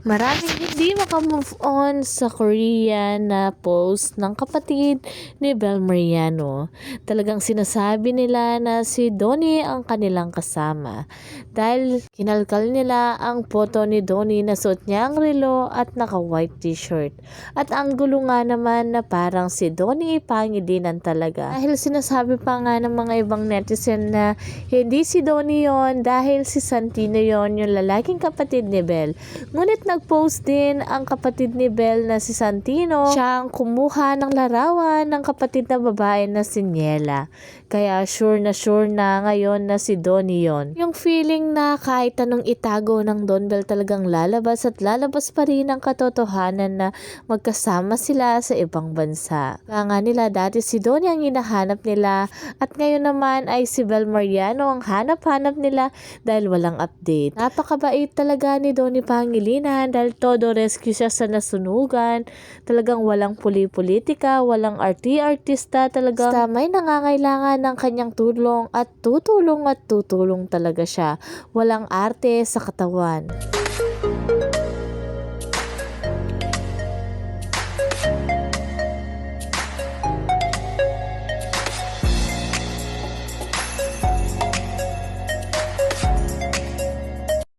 Maraming hindi makamove on sa Korea na post ng kapatid ni Bel Mariano. Talagang sinasabi nila na si Donnie ang kanilang kasama. Dahil kinalkal nila ang photo ni Donnie na suot niya ang relo at naka-white t-shirt. At ang gulo nga naman na parang si Donnie Pangilinan talaga. Dahil sinasabi pa nga ng mga ibang netizen na hindi si Donnie yon dahil si Santino yon yung lalaking kapatid ni Bel. Ngunit nag-post din ang kapatid ni Bel na si Santino. Siya ang kumuha ng larawan ng kapatid na babae na si Niela. Kaya sure na sure na ngayon na si Donnie yon. Yung feeling na kahit anong itago ng Don Bel talagang lalabas at lalabas pa rin ang katotohanan na magkasama sila sa ibang bansa. Kaya nga nila dati si Donnie ang hinahanap nila at ngayon naman ay si Bel Mariano ang hanap-hanap nila dahil walang update. Napakabait talaga ni Donnie Pangilinan dahil todo rescue siya sa nasunugan. Talagang walang puli-politika, walang arti-artista talaga. Basta may nangangailangan ng kanyang tulong at tutulong at tutulong talaga siya. Walang arte sa katawan.